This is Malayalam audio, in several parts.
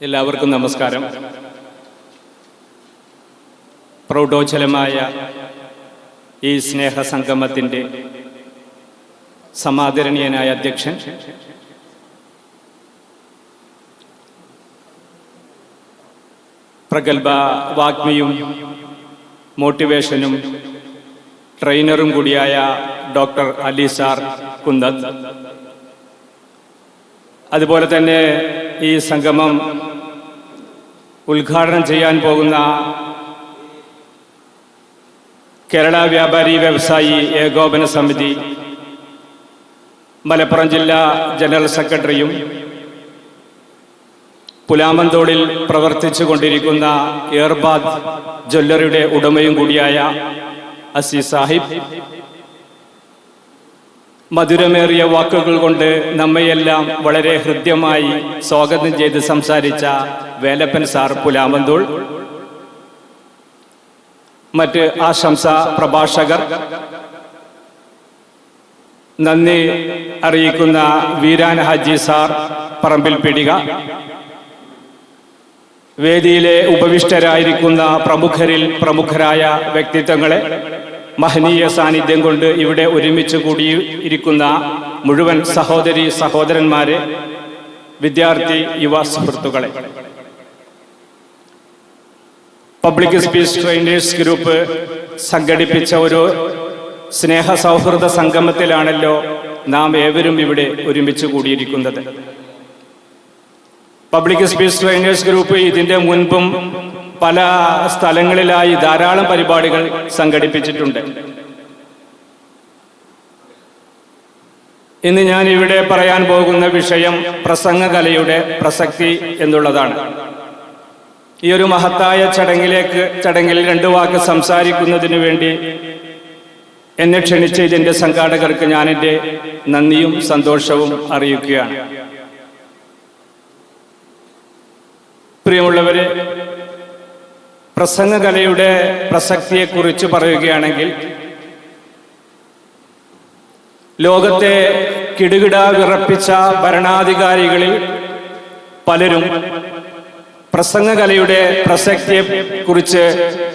എല്ലാവർക്കും നമസ്കാരം. പ്രൗഢോജ്ജലമായ ഈ സ്നേഹ സംഗമത്തിന്റെ സമാദരണീയനായ അധ്യക്ഷൻ പ്രഗത്ഭ വാഗ്മിയും മോട്ടിവേഷനും ട്രെയിനറും കൂടിയായ ഡോക്ടർ അലി സാർ കുന്നത്ത് അതുപോലെ തന്നെ ഈ സംഗമം ഉദ്ഘാടനം ചെയ്യാൻ പോകുന്ന കേരള വ്യാപാരി വ്യവസായി ഏകോപന സമിതി മലപ്പുറം ജില്ലാ ജനറൽ സെക്രട്ടറിയും പുലാമന്തോടിൽ പ്രവർത്തിച്ചു കൊണ്ടിരിക്കുന്ന എയർബാദ് ജ്വല്ലറിയുടെ ഉടമയും കൂടിയായ അസി സാഹിബ്. മധുരമേറിയ വാക്കുകൾ കൊണ്ട് നമ്മയെല്ലാം വളരെ ഹൃദ്യമായി സ്വാഗതം ചെയ്ത് സംസാരിച്ച വേലപ്പൻ സാർ പുലാമന്തൂൾ മറ്റ് ആശംസ പ്രഭാഷകർ നന്ദി അറിയിക്കുന്ന വീരാൻ ഹാജി സാർ പറമ്പിൽ പിടിക വേദിയിലെ ഉപവിഷ്ടരായിരിക്കുന്ന പ്രമുഖരിൽ പ്രമുഖരായ വ്യക്തിത്വങ്ങളെ മഹനീയ സാന്നിധ്യം കൊണ്ട് ഇവിടെ ഒരുമിച്ച് കൂടി ഇരിക്കുന്ന മുഴുവൻ സഹോദരി സഹോദരന്മാരെ വിദ്യാർത്ഥി യുവ സുഹൃത്തുക്കളെ. പബ്ലിക് സ്പീച്ച് ട്രെയിനേഴ്സ് ഗ്രൂപ്പ് സംഘടിപ്പിച്ച ഒരു സ്നേഹ സൗഹൃദ സംഗമത്തിലാണല്ലോ നാം ഏവരും ഇവിടെ ഒരുമിച്ച് കൂടിയിരിക്കുന്നത്. പബ്ലിക് സ്പീച്ച് ട്രെയിനേഴ്സ് ഗ്രൂപ്പ് ഇതിന്റെ മുൻപും പല സ്ഥലങ്ങളിലായി ധാരാളം പരിപാടികൾ സംഘടിപ്പിച്ചിട്ടുണ്ട്. ഇന്ന് ഞാൻ ഇവിടെ പറയാൻ പോകുന്ന വിഷയം പ്രസംഗകലയുടെ പ്രസക്തി എന്നുള്ളതാണ്. ഈ ഒരു മഹത്തായ ചടങ്ങിലേക്ക് ചടങ്ങിൽ രണ്ടു വാക്ക് സംസാരിക്കുന്നതിന് വേണ്ടി എന്നെ ക്ഷണിച്ച ഇതിന്റെ സംഘാടകർക്ക് ഞാൻ എന്റെ നന്ദിയും സന്തോഷവും അറിയിക്കുകയാണ്. പ്രിയമുള്ളവരെ പ്രസംഗകലയുടെ പ്രസക്തിയെക്കുറിച്ച് പറയുകയാണെങ്കിൽ ലോകത്തെ കിടുകിട വിറപ്പിച്ച ഭരണാധികാരികളിൽ പലരും പ്രസംഗകലയുടെ പ്രസക്തിയെ കുറിച്ച്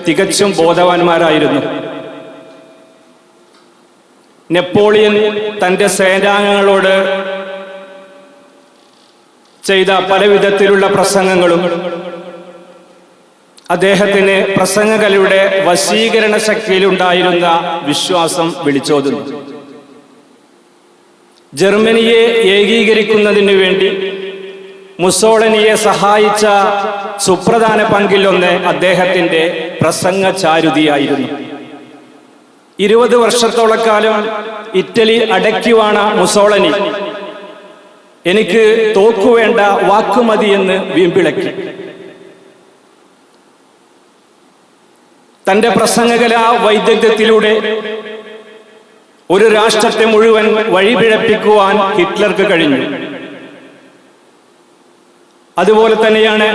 തികച്ചും ബോധവാന്മാരായിരുന്നു. നെപ്പോളിയൻ തന്റെ സേനാംഗങ്ങളോട് ചെയ്ത പല വിധത്തിലുള്ള പ്രസംഗങ്ങളും അദ്ദേഹത്തിന് പ്രസംഗകലയുടെ വശീകരണ ശക്തിയിലുണ്ടായിരുന്ന വിശ്വാസം വിളിച്ചോതുന്നു. ജർമ്മനിയെ ഏകീകരിക്കുന്നതിനു വേണ്ടി മുസോളനിയെ സഹായിച്ച സുപ്രധാന പങ്കിലൊന്ന് അദ്ദേഹത്തിന്റെ പ്രസംഗ ചാരുതിയായിരുന്നു ഇരുപത് വർഷത്തോളക്കാലം ഇറ്റലി അടയ്ക്കുവാണ് മുസോളനി. എനിക്ക് തോക്കുവേണ്ട വാക്കുമതി എന്ന് വീമ്പിളക്കി. തന്റെ പ്രസംഗകല വൈദഗ്ധ്യത്തിലൂടെ ഒരു രാഷ്ട്രത്തെ മുഴുവൻ വഴിപിഴപ്പിക്കുവാൻ ഹിറ്റ്ലർക്ക് കഴിഞ്ഞു. അതുപോലെ തന്നെയാണ്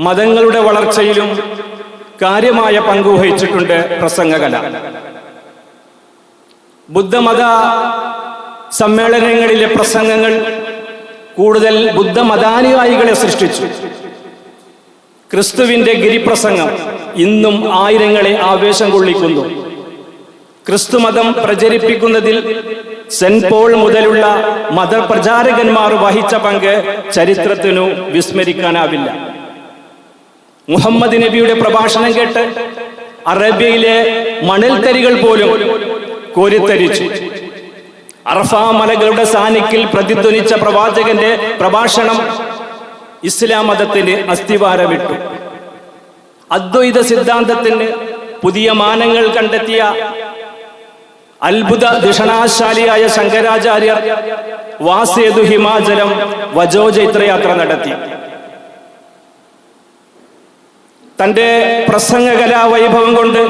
മതങ്ങളുടെ വളർച്ചയിലും കാര്യമായ പങ്കുവഹിച്ചിട്ടുണ്ട് പ്രസംഗകല. ബുദ്ധമത സമ്മേളനങ്ങളിലെ പ്രസംഗങ്ങൾ കൂടുതൽ ബുദ്ധമതാനുയായികളെ സൃഷ്ടിച്ചു. ക്രിസ്തുവിന്റെ ഗിരിപ്രസംഗം ഇന്നും ആയിരങ്ങളെ ആവേശം കൊള്ളിക്കുന്നു. ക്രിസ്തുമതം പ്രചരിപ്പിക്കുന്നതിൽ സെന്റ് പോൾ മുതലുള്ള മതപ്രചാരകന്മാർ വഹിച്ച പങ്ക് ചരിത്രത്തിനു വിസ്മരിക്കാനാവില്ല. മുഹമ്മദ് നബിയുടെ പ്രഭാഷണം കേട്ട് അറേബ്യയിലെ മണൽത്തരികൾ പോലും കോരിത്തരിച്ചു. അറഫ മലകളുടെ സാന്നിക്കിൽ പ്രതിധ്വനിച്ച പ്രവാചകന്റെ പ്രഭാഷണം ഇസ്ലാം മതത്തിന് അസ്ഥിവാരമിട്ടു. അദ്വൈത സിദ്ധാന്തത്തിന് പുതിയ മാനങ്ങൾ കണ്ടെത്തിയ അത്ഭുത ദിഷണാശാലിയായ ശങ്കരാചാര്യർ വാസേതു ഹിമാചലം വജോ ചൈത്രയാത്ര നടത്തി. തന്റെ പ്രസംഗകലാ വൈഭവം കൊണ്ട്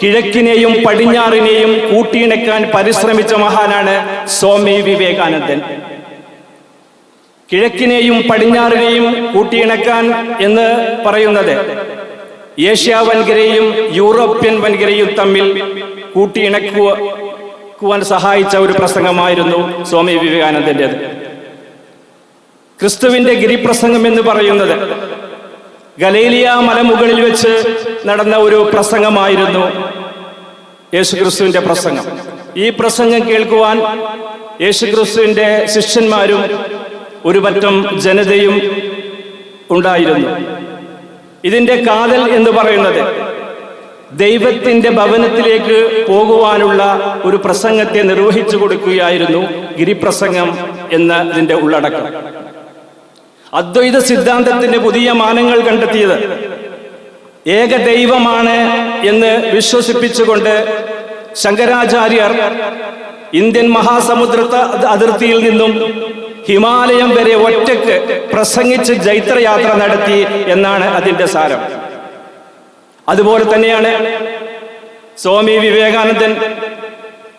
കിഴക്കിനെയും പടിഞ്ഞാറിനെയും കൂട്ടിയിണക്കാൻ പരിശ്രമിച്ച മഹാനാണ് സ്വാമി വിവേകാനന്ദൻ. കിഴക്കിനെയും പടിഞ്ഞാറിനെയും കൂട്ടിയിണക്കാൻ എന്ന് പറയുന്നത് ഏഷ്യ വൻകരയും യൂറോപ്യൻ വൻകരയും തമ്മിൽ കൂട്ടിയിണക്കുവാൻ സഹായിച്ച ഒരു പ്രസംഗമായിരുന്നു സ്വാമി വിവേകാനന്ദന്റെത് ക്രിസ്തുവിന്റെ ഗിരിപ്രസംഗം എന്ന് പറയുന്നത് ഗലേലിയ മലമുകളിൽ വെച്ച് നടന്ന ഒരു പ്രസംഗമായിരുന്നു യേശുക്രിസ്തുവിന്റെ പ്രസംഗം. ഈ പ്രസംഗം കേൾക്കുവാൻ യേശുക്രിസ്തുവിന്റെ ശിഷ്യന്മാരും ഒരു പറ്റം ജനതയും ഉണ്ടായിരുന്നു. ഇതിന്റെ കാതൽ എന്ന് പറയുന്നത് ദൈവത്തിന്റെ ഭവനത്തിലേക്ക് പോകുവാനുള്ള ഒരു പ്രസംഗത്തെ നിർവഹിച്ചു കൊടുക്കുകയായിരുന്നു ഗിരിപ്രസംഗം എന്ന ഇതിന്റെ ഉള്ളടക്കം. അദ്വൈത സിദ്ധാന്തത്തിന്റെ പുതിയ മാനങ്ങൾ കണ്ടെത്തിയത് ഏക ദൈവമാണ് എന്ന് വിശ്വസിപ്പിച്ചുകൊണ്ട് ശങ്കരാചാര്യർ ഇന്ത്യൻ മഹാസമുദ്ര അതിർത്തിയിൽ നിന്നും ഹിമാലയം വരെ ഒറ്റയ്ക്ക് പ്രസംഗിച്ച് ജൈത്രയാത്ര നടത്തി എന്നാണ് അതിന്റെ സാരം. അതുപോലെ തന്നെയാണ് സ്വാമി വിവേകാനന്ദൻ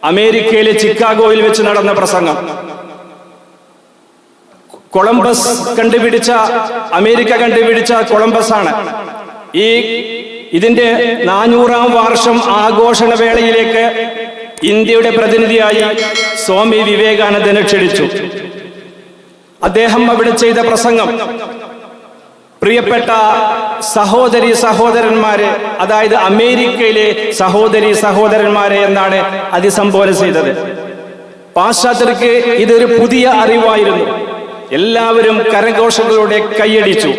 അമേരിക്കയിലെ ചിക്കാഗോയിൽ വെച്ച് നടന്ന പ്രസംഗം. കൊളംബസ് കണ്ടുപിടിച്ച അമേരിക്ക കണ്ടുപിടിച്ച കൊളംബസ് ആണ് ഈ ഇതിന്റെ നാനൂറാം വർഷം ആഘോഷണ വേളയിലേക്ക് ഇന്ത്യയുടെ പ്രതിനിധിയായി സ്വാമി വിവേകാനന്ദനെ ക്ഷണിച്ചു. അദ്ദേഹം അവിടെ ചെയ്ത പ്രസംഗം. പ്രിയപ്പെട്ട സഹോദരി സഹോദരന്മാരെ അതായത് അമേരിക്കയിലെ സഹോദരി സഹോദരന്മാരെ എന്നാണ് അതിസംബോധന ചെയ്തത്. പാശ്ചാത്യർക്ക് ഇതൊരു പുതിയ അറിവായിരുന്നു. എല്ലാവരും കരഘോഷങ്ങളോടെ കൈയടിച്ചു.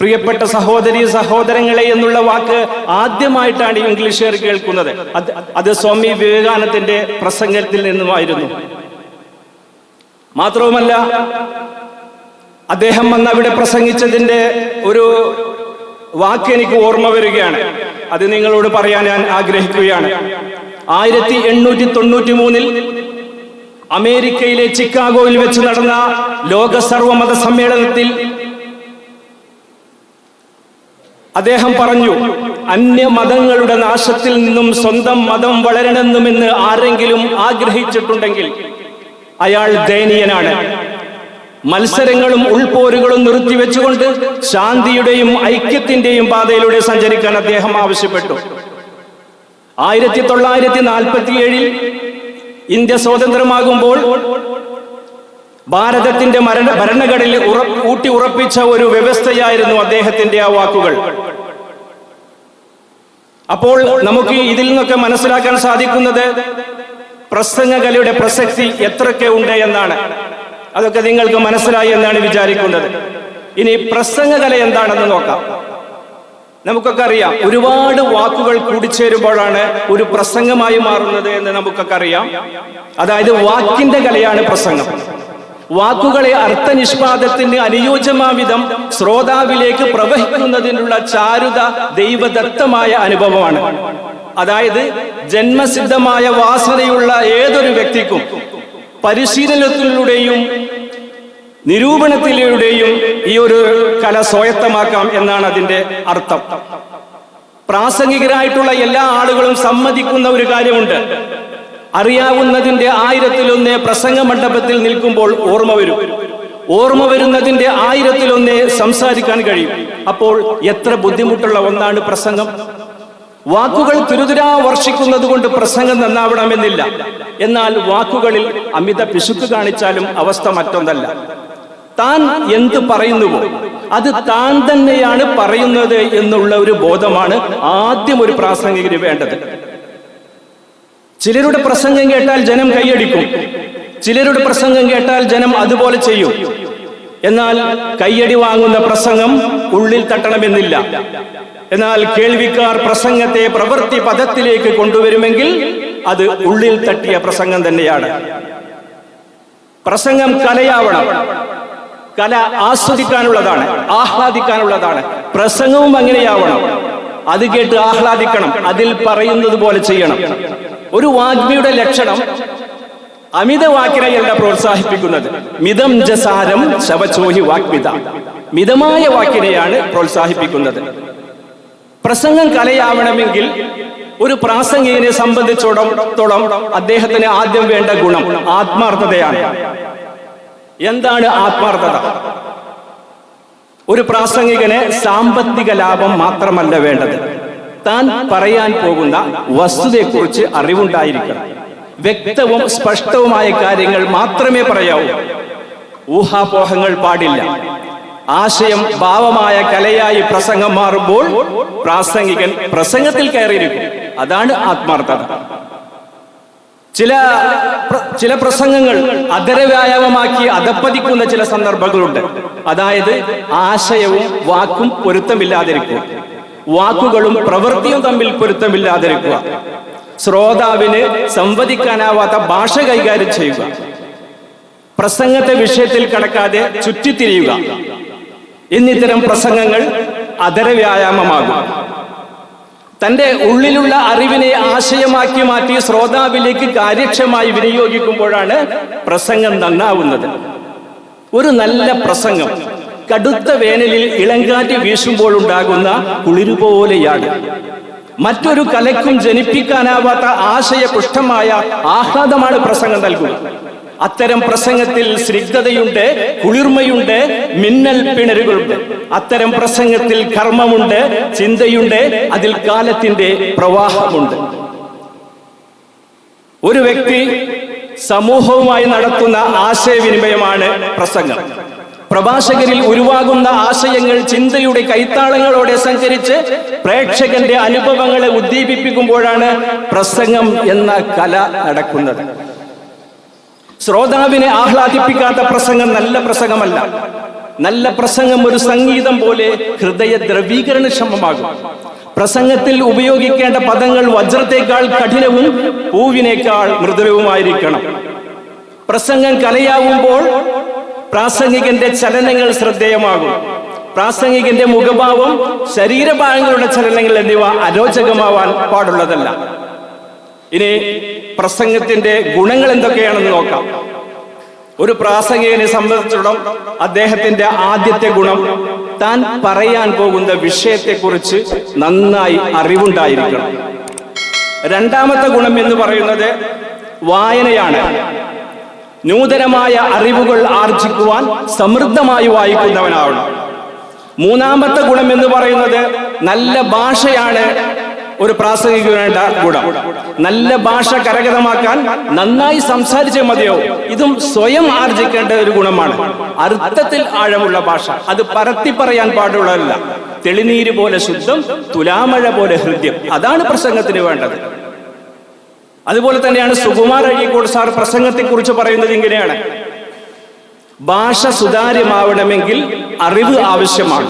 പ്രിയപ്പെട്ട സഹോദരി സഹോദരങ്ങളെ എന്നുള്ള വാക്ക് ആദ്യമായിട്ടാണ് ഇംഗ്ലീഷുകാർ കേൾക്കുന്നത്. അത് സ്വാമി വിവേകാനന്ദന്റെ പ്രസംഗത്തിൽ നിന്നുമായിരുന്നു. മാത്രവുമല്ല അദ്ദേഹം വന്ന് അവിടെ പ്രസംഗിച്ചതിന്റെ ഒരു വാക്ക് എനിക്ക് ഓർമ്മ വരികയാണ്. അത് നിങ്ങളോട് പറയാൻ ഞാൻ ആഗ്രഹിക്കുകയാണ്. ആയിരത്തി എണ്ണൂറ്റി തൊണ്ണൂറ്റി മൂന്നിൽ അമേരിക്കയിലെ ചിക്കാഗോയിൽ വെച്ച് നടന്ന ലോക സർവമത സമ്മേളനത്തിൽ അദ്ദേഹം പറഞ്ഞു അന്യ മതങ്ങളുടെ നാശത്തിൽ നിന്നും സ്വന്തം മതം വളരണമെന്നുമെന്ന് ആരെങ്കിലും ആഗ്രഹിച്ചിട്ടുണ്ടെങ്കിൽ അയാൾ ദയനീയനാണ്. മത്സരങ്ങളും ഉൾപോരുകളും നിർത്തിവെച്ചുകൊണ്ട് ശാന്തിയുടെയും ഐക്യത്തിന്റെയും പാതയിലൂടെ സഞ്ചരിക്കാൻ അദ്ദേഹം ആവശ്യപ്പെട്ടു. ആയിരത്തി തൊള്ളായിരത്തി നാൽപ്പത്തി ഏഴിൽ ഇന്ത്യ സ്വതന്ത്രമാകുമ്പോൾ ഭാരതത്തിന്റെ മരണ ഭരണഘടനയിൽ ഊട്ടി ഉറപ്പിച്ച ഒരു വ്യവസ്ഥയായിരുന്നു അദ്ദേഹത്തിന്റെ ആ വാക്കുകൾ. അപ്പോൾ നമുക്ക് ഇതിൽ നിന്നൊക്കെ മനസ്സിലാക്കാൻ സാധിക്കുന്നത് പ്രസംഗകലയുടെ പ്രസക്തി എത്രയൊക്കെ ഉണ്ട് എന്നാണ്. അതൊക്കെ നിങ്ങൾക്ക് മനസ്സിലായി എന്നാണ് വിചാരിക്കുന്നത്. ഇനി പ്രസംഗകല എന്താണെന്ന് നോക്കാം. നമുക്കൊക്കെ അറിയാം ഒരുപാട് വാക്കുകൾ കൂടിച്ചേരുമ്പോഴാണ് ഒരു പ്രസംഗമായി മാറുന്നത് എന്ന് നമുക്കൊക്കെ അറിയാം. അതായത് വാക്കിന്റെ കലയാണ് പ്രസംഗം. വാക്കുകളെ അർത്ഥനിഷ്പാദത്തിന് അനുയോജ്യമാവിധം ശ്രോതാവിലേക്ക് പ്രവഹിക്കുന്നതിനുള്ള ചാരുത ദൈവദത്തമായ അനുഭവമാണ്. അതായത് ജന്മസിദ്ധമായ വാസനയുള്ള ഏതൊരു വ്യക്തിക്കും പരിശീലനത്തിലൂടെയും നിരൂപണത്തിലൂടെയും ഈ ഒരു കല സ്വയത്തമാക്കാം എന്നാണ് അതിന്റെ അർത്ഥം. പ്രാസംഗികരായിട്ടുള്ള എല്ലാ ആളുകളും സമ്മതിക്കുന്ന ഒരു കാര്യമുണ്ട്. അറിയാവുന്നതിന്റെ ആയിരത്തിലൊന്ന് പ്രസംഗ മണ്ഡപത്തിൽ നിൽക്കുമ്പോൾ ഓർമ്മ വരും. ഓർമ്മ വരുന്നതിന്റെ ആയിരത്തിലൊന്നേ സംസാരിക്കാൻ കഴിയും. അപ്പോൾ എത്ര ബുദ്ധിമുട്ടുള്ള ഒന്നാണ് പ്രസംഗം? വാക്കുകൾ തുരുതുരാ വർഷിക്കുന്നത് കൊണ്ട് പ്രസംഗം നന്നാവണമെന്നില്ല. എന്നാൽ വാക്കുകളിൽ അമിത പിശുക്ക് കാണിച്ചാലും അവസ്ഥ മറ്റൊന്നല്ല. താൻ എന്ത് പറയുന്നുവോ അത് താൻ തന്നെയാണ് പറയുന്നത് എന്നുള്ള ഒരു ബോധമാണ് ആദ്യം ഒരു പ്രാസംഗികന് വേണ്ടത്. ചിലരുടെ പ്രസംഗം കേട്ടാൽ ജനം കൈയടിക്കും. ചിലരുടെ പ്രസംഗം കേട്ടാൽ ജനം അതുപോലെ ചെയ്യും. എന്നാൽ കയ്യടി വാങ്ങുന്ന പ്രസംഗം ഉള്ളിൽ തട്ടണമെന്നില്ല. എന്നാൽ കേൾവിക്കാർ പ്രസംഗത്തെ പ്രവൃത്തി പദത്തിലേക്ക് കൊണ്ടുവരുമെങ്കിൽ അത് ഉള്ളിൽ തട്ടിയ പ്രസംഗം തന്നെയാണ്. പ്രസംഗം കലയാവണം. കല ആസ്വദിക്കാനുള്ളതാണ് ആഹ്ലാദിക്കാനുള്ളതാണ്. പ്രസംഗവും അങ്ങനെയാവണം. അത് കേട്ട് ആഹ്ലാദിക്കണം. അതിൽ പറയുന്നത് പോലെ ചെയ്യണം. ഒരു വാഗ്മിയുടെ ലക്ഷണം അമിത വാക്കിനെയല്ല പ്രോത്സാഹിപ്പിക്കുന്നത്. മിതം ജസാരം ശവചോഹി വാഗ്മിത. മിതമായ വാക്കിനെയാണ് പ്രോത്സാഹിപ്പിക്കുന്നത്. പ്രസംഗം കലയാവണമെങ്കിൽ ഒരു പ്രാസംഗികനെ സംബന്ധിച്ചിടത്തോളം അദ്ദേഹത്തിന് ആദ്യം വേണ്ട ഗുണം ആത്മാർത്ഥതയാണ്. എന്താണ് ആത്മാർത്ഥത? ഒരു പ്രാസംഗികന് സാമ്പത്തിക ലാഭം മാത്രമല്ല വേണ്ടത്. താൻ പറയാൻ പോകുന്ന വസ്തുതയെക്കുറിച്ച് അറിവുണ്ടായിരിക്കണം. വ്യക്തവും സ്പഷ്ടവുമായ കാര്യങ്ങൾ മാത്രമേ പറയാവൂ. ഊഹാപോഹങ്ങൾ പാടില്ല. ആശയം ഭാവമായ കലയായി പ്രസംഗം മാറുമ്പോൾ പ്രാസംഗികൻ പ്രസംഗത്തിൽ കയറിയിരിക്കും. അതാണ് ആത്മാർത്ഥത. ചില ചില പ്രസംഗങ്ങൾ അതര വ്യായാമമാക്കി അധപ്പതിക്കുന്ന ചില സന്ദർഭങ്ങളുണ്ട്. അതായത് ആശയവും വാക്കും പൊരുത്തമില്ലാതിരിക്കുക വാക്കുകളും പ്രവൃത്തിയും തമ്മിൽ പൊരുത്തമില്ലാതിരിക്കുക. ശ്രോതാവിന് സംവദിക്കാനാവാത്ത ഭാഷ കൈകാര്യം ചെയ്യുക. പ്രസംഗത്തെ വിഷയത്തിൽ കടക്കാതെ ചുറ്റിത്തിരിയുക. എന്നിത്തരം പ്രസംഗങ്ങൾ അതര വ്യായാമമാകും തന്റെ ഉള്ളിലുള്ള അറിവിനെ ആശയമാക്കി മാറ്റി ശ്രോതാവിലേക്ക് കാര്യക്ഷമായി വിനിയോഗിക്കുമ്പോഴാണ് പ്രസംഗം നന്നാവുന്നത്. ഒരു നല്ല പ്രസംഗം. കടുത്ത വേനലിൽ ഇളങ്കാറ്റ് വീശുമ്പോൾ ഉണ്ടാകുന്ന കുളിരുപോലെയാണ് മറ്റൊരു കലയ്ക്കും ജനിപ്പിക്കാനാവാത്ത ആശയപുഷ്ടമായ ആഹ്ലാദമാണ് പ്രസംഗം നൽകുക അത്തരം പ്രസംഗത്തിൽ സ്നിഗ്ധതയുണ്ട് കുളിർമയുണ്ട് മിന്നൽ പിണരുകളുണ്ട്. അത്തരം പ്രസംഗത്തിൽ കർമ്മമുണ്ട് ചിന്തയുണ്ട് അതിൽ കാലത്തിന്റെ പ്രവാഹമുണ്ട്. ഒരു വ്യക്തി സമൂഹവുമായി നടത്തുന്ന ആശയവിനിമയമാണ് പ്രസംഗം. പ്രഭാഷകരിൽ ഉരുവാകുന്ന ആശയങ്ങൾ ചിന്തയുടെ കൈത്താളങ്ങളോടെ സഞ്ചരിച്ച് പ്രേക്ഷകന്റെ അനുഭവങ്ങളെ ഉദ്ദീപിപ്പിക്കുമ്പോഴാണ് പ്രസംഗം എന്ന കല നടക്കുന്നത്. ശ്രോതാവിനെ ആഹ്ലാദിപ്പിക്കാത്ത പ്രസംഗം നല്ല പ്രസംഗമല്ല. നല്ല പ്രസംഗം ഒരു സംഗീതം പോലെ ഹൃദയ ദ്രവീകരണക്ഷമമാകും. പ്രസംഗത്തിൽ ഉപയോഗിക്കേണ്ട പദങ്ങൾ വജ്രത്തെക്കാൾ കഠിനവും പൂവിനേക്കാൾ മൃദുലവുമായിരിക്കണം. പ്രസംഗം കലയാവുമ്പോൾ പ്രാസംഗികന്റെ ചലനങ്ങൾ ശ്രദ്ധേയമാകും. പ്രാസംഗികന്റെ മുഖഭാവം ശരീരഭാഗങ്ങളുടെ ചലനങ്ങൾ എന്നിവ അരോചകമാവാൻ പാടുള്ളതല്ല. ഇനി പ്രസംഗത്തിന്റെ ഗുണങ്ങൾ എന്തൊക്കെയാണെന്ന് നോക്കാം. ഒരു പ്രാസംഗികനെ സംബന്ധിച്ചിടം അദ്ദേഹത്തിന്റെ ആദ്യത്തെ ഗുണം താൻ പറയാൻ പോകുന്ന വിഷയത്തെക്കുറിച്ച് നന്നായി അറിവുണ്ടായിരിക്കണം. രണ്ടാമത്തെ ഗുണം എന്ന് പറയുന്നത് വായനയാണ്. നൂതനമായ അറിവുകൾ ആർജിക്കുവാൻ സമൃദ്ധമായി വായിക്കുന്നവനാവണം. മൂന്നാമത്തെ ഗുണം എന്ന് പറയുന്നത് നല്ല ഭാഷയാണ് ഒരു പ്രാസംഗിക വേണ്ട ഗുണം. നല്ല ഭാഷ കരകതമാക്കാൻ നന്നായി സംസാരിച്ചേ മതിയോ? ഇതും സ്വയം ആർജിക്കേണ്ട ഒരു ഗുണമാണ്. അർത്ഥത്തിൽ ആഴമുള്ള ഭാഷ. അത് പരത്തി പറയാൻ പാടുള്ളതല്ല. തെളിനീര് പോലെ ശുദ്ധം തുലാമഴ പോലെ ഹൃദ്യം. അതാണ് പ്രസംഗത്തിന് വേണ്ടത്. അതുപോലെ തന്നെയാണ് സുകുമാർ അഴീക്കോട് സാർ പ്രസംഗത്തെ കുറിച്ച് പറയുന്നത് ഇങ്ങനെയാണ്. ഭാഷ സുതാര്യമാവണമെങ്കിൽ അറിവ് ആവശ്യമാണ്.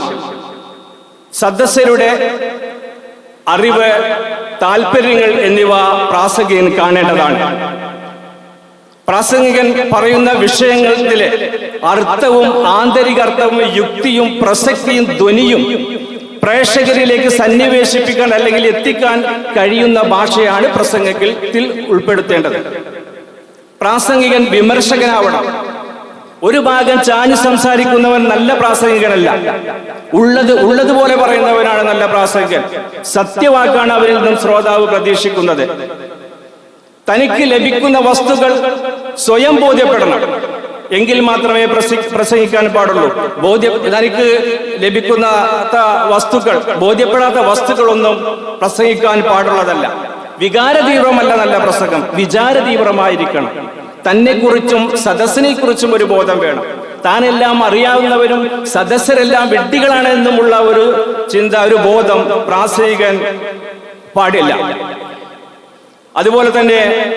സദസ്യരുടെ അറിവ് താല്പര്യങ്ങൾ എന്നിവ പ്രാസംഗികൻ കാണേണ്ടതാണ്. പ്രാസംഗികൻ പറയുന്ന വിഷയങ്ങളിലെ അർത്ഥവും ആന്തരിക അർത്ഥവും യുക്തിയും പ്രസക്തിയും ധ്വനിയും പ്രേക്ഷകരിലേക്ക് സന്നിവേശിപ്പിക്കാൻ അല്ലെങ്കിൽ എത്തിക്കാൻ കഴിയുന്ന ഭാഷയാണ് പ്രസംഗത്തിൽ ഉൾപ്പെടുത്തേണ്ടത്. പ്രാസംഗികൻ വിമർശകനാവണം. ഒരു ഭാഗം ചാഞ്ഞു സംസാരിക്കുന്നവൻ നല്ല പ്രാസംഗികനല്ല. ഉള്ളത് ഉള്ളതുപോലെ പറയുന്നവനാണ് നല്ല പ്രാസംഗികൻ. സത്യവാക്കാണ് അവരിൽ നിന്നും ശ്രോതാവ് പ്രതീക്ഷിക്കുന്നത്. തനിക്ക് ലഭിക്കുന്ന വസ്തുക്കൾ സ്വയം ബോധ്യപ്പെടണം. എങ്കിൽ മാത്രമേ പ്രസി- പ്രസംഗിക്കാൻ പാടുള്ളൂ. ബോധ്യ തനിക്ക് ലഭിക്കുന്ന വസ്തുക്കൾ ബോധ്യപ്പെടാത്ത വസ്തുക്കളൊന്നും പ്രസംഗിക്കാൻ പാടുള്ളതല്ല. വികാരതീവ്രമല്ല നല്ല പ്രസംഗം. വിചാരതീവ്രമായിരിക്കണം. തന്നെക്കുറിച്ചും സദസ്സിനെ കുറിച്ചും ഒരു ബോധം വേണം. താനെല്ലാം അറിയാവുന്നവരും സദസ്സരെല്ലാം വെട്ടികളാണ് എന്നുമുള്ള ഒരു ചിന്ത ഒരു ബോധം പ്രാസംഗികൻ പാടില്ല. അതുപോലെ തന്നെ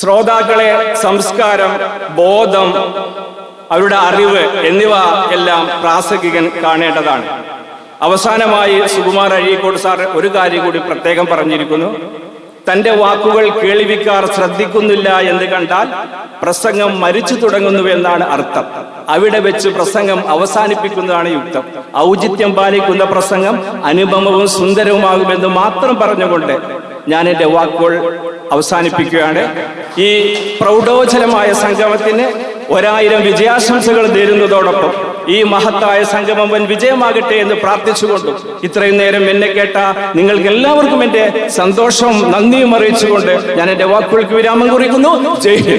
ശ്രോതാക്കളെ സംസ്കാരം ബോധം അവരുടെ അറിവ് എന്നിവ എല്ലാം പ്രാസംഗികൻ കാണേണ്ടതാണ്. അവസാനമായി സുകുമാർ അഴീക്കോട് സാർ ഒരു കാര്യം കൂടി പ്രത്യേകം പറഞ്ഞിരിക്കുന്നു. തന്റെ വാക്കുകൾ കേൾവിക്കാർ ശ്രദ്ധിക്കുന്നില്ല എന്ന് കണ്ടാൽ പ്രസംഗം മരിച്ചു തുടങ്ങുന്നു എന്നാണ് അർത്ഥം. അവിടെ വെച്ച് പ്രസംഗം അവസാനിപ്പിക്കുന്നതാണ് യുക്തം. ഔചിത്യം പാലിക്കുന്ന പ്രസംഗം അനുപമവും സുന്ദരവുമാകുമെന്ന് മാത്രം പറഞ്ഞുകൊണ്ട് ഞാൻ എന്റെ വാക്കുകൾ അവസാനിപ്പിക്കുകയാണ്. ഈ പ്രൗഢോജ്ജലമായ സംഗമത്തിന് ഒരായിരം വിജയാശംസകൾ നേരുന്നതോടൊപ്പം ഈ മഹത്തായ സംഗമം വൻ വിജയമാകട്ടെ എന്ന് പ്രാർത്ഥിച്ചുകൊണ്ടും ഇത്രയും നേരം എന്നെ കേട്ട നിങ്ങൾക്ക് എല്ലാവർക്കും എന്റെ സന്തോഷവും നന്ദിയും അറിയിച്ചുകൊണ്ട് ഞാൻ എന്റെ വാക്കുകൾക്ക് വിരാമം കുറിക്കുന്നു. ജയ്